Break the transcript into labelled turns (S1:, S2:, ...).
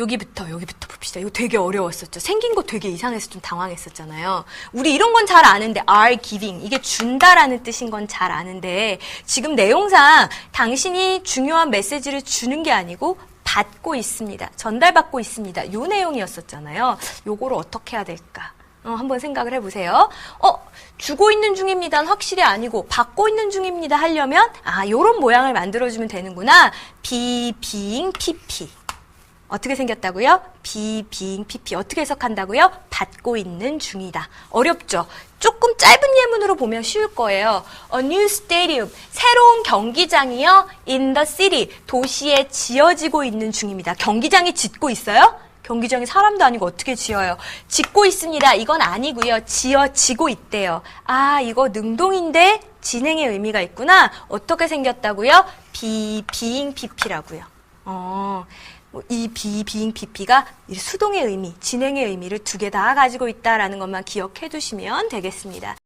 S1: 여기부터 여기부터 봅시다. 이거 되게 어려웠었죠. 생긴 거 되게 이상해서 좀 당황했었잖아요. 우리 이런 건 잘 아는데 are giving 이게 준다라는 뜻인 건 잘 아는데 지금 내용상 당신이 중요한 메시지를 주는 게 아니고 받고 있습니다. 전달받고 있습니다. 요 내용이었었잖아요. 요거를 어떻게 해야 될까? 어, 한번 생각을 해보세요. 어, 주고 있는 중입니다는 확실히 아니고 받고 있는 중입니다 하려면 아, 요런 모양을 만들어주면 되는구나. be, being, pp. 어떻게 생겼다고요? be, being, pp. 어떻게 해석한다고요? 받고 있는 중이다. 어렵죠? 조금 짧은 예문으로 보면 쉬울 거예요. A new stadium. 새로운 경기장이요. In the city. 도시에 지어지고 있는 중입니다. 경기장이 짓고 있어요? 경기장이 사람도 아니고 어떻게 지어요? 짓고 있습니다. 이건 아니고요. 지어지고 있대요. 아, 이거 능동인데 진행의 의미가 있구나. 어떻게 생겼다고요? be, being, pp라고요. 어, 뭐이 be, being, pp가 수동의 의미, 진행의 의미를 두 개 다 가지고 있다라는 것만 기억해 두시면 되겠습니다.